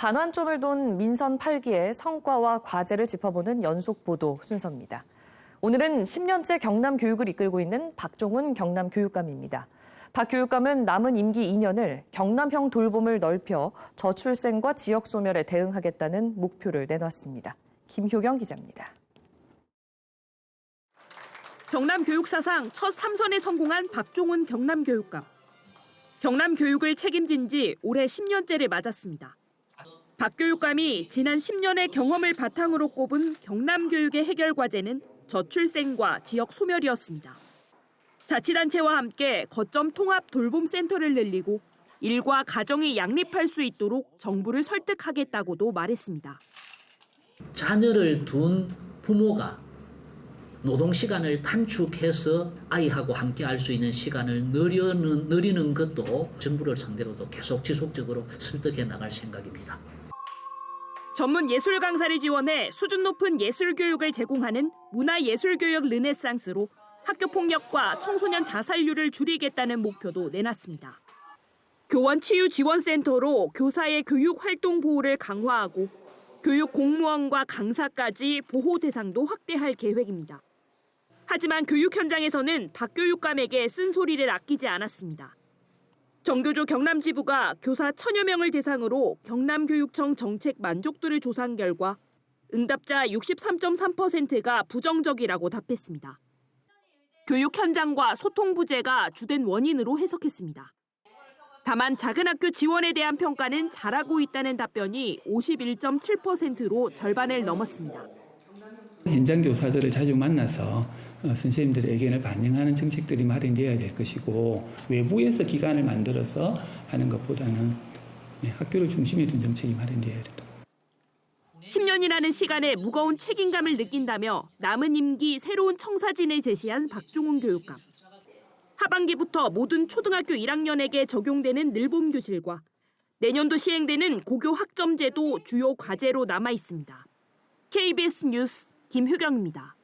반환점을 돈 민선 8기의 성과와 과제를 짚어보는 연속 보도 순서입니다. 오늘은 10년째 경남 교육을 이끌고 있는 박종훈 경남 교육감입니다. 박 교육감은 남은 임기 2년을 경남형 돌봄을 넓혀 저출생과 지역 소멸에 대응하겠다는 목표를 내놨습니다. 김효경 기자입니다. 경남 교육 사상 첫 3선에 성공한 박종훈 경남 교육감. 경남 교육을 책임진 지 올해 10년째를 맞았습니다. 박 교육감이 지난 10년의 경험을 바탕으로 꼽은 경남 교육의 해결 과제는 저출생과 지역 소멸이었습니다. 자치단체와 함께 거점 통합 돌봄 센터를 늘리고 일과 가정이 양립할 수 있도록 정부를 설득하겠다고도 말했습니다. 자녀를 둔 부모가 노동 시간을 단축해서 아이하고 함께 할 수 있는 시간을 늘리는, 것도 정부를 상대로도 계속 지속적으로 설득해 나갈 생각입니다. 전문 예술 강사를 지원해 수준 높은 예술 교육을 제공하는 문화예술교육 르네상스로 학교 폭력과 청소년 자살률을 줄이겠다는 목표도 내놨습니다. 교원 치유 지원센터로 교사의 교육 활동 보호를 강화하고 교육 공무원과 강사까지 보호 대상도 확대할 계획입니다. 하지만 교육 현장에서는 박 교육감에게 쓴소리를 아끼지 않았습니다. 정교조 경남지부가 교사 천여 명을 대상으로 경남교육청 정책 만족도를 조사한 결과 응답자 63.3%가 부정적이라고 답했습니다. 교육 현장과 소통 부재가 주된 원인으로 해석했습니다. 다만 작은 학교 지원에 대한 평가는 잘하고 있다는 답변이 51.7%로 절반을 넘었습니다. 현장 교사들을 자주 만나서 어, 선생님들의 의견을 반영하는 정책들이 마련되어야 될 것이고 외부에서 기관을 만들어서 하는 것보다는 예, 학교를 중심에 둔 정책이 마련되어야 된다. 10년이라는 시간에 무거운 책임감을 느낀다며 남은 임기 새로운 청사진을 제시한 박종훈 교육감. 하반기부터 모든 초등학교 1학년에게 적용되는 늘봄 교실과 내년도 시행되는 고교 학점제도 주요 과제로 남아 있습니다. KBS 뉴스 김효경입니다.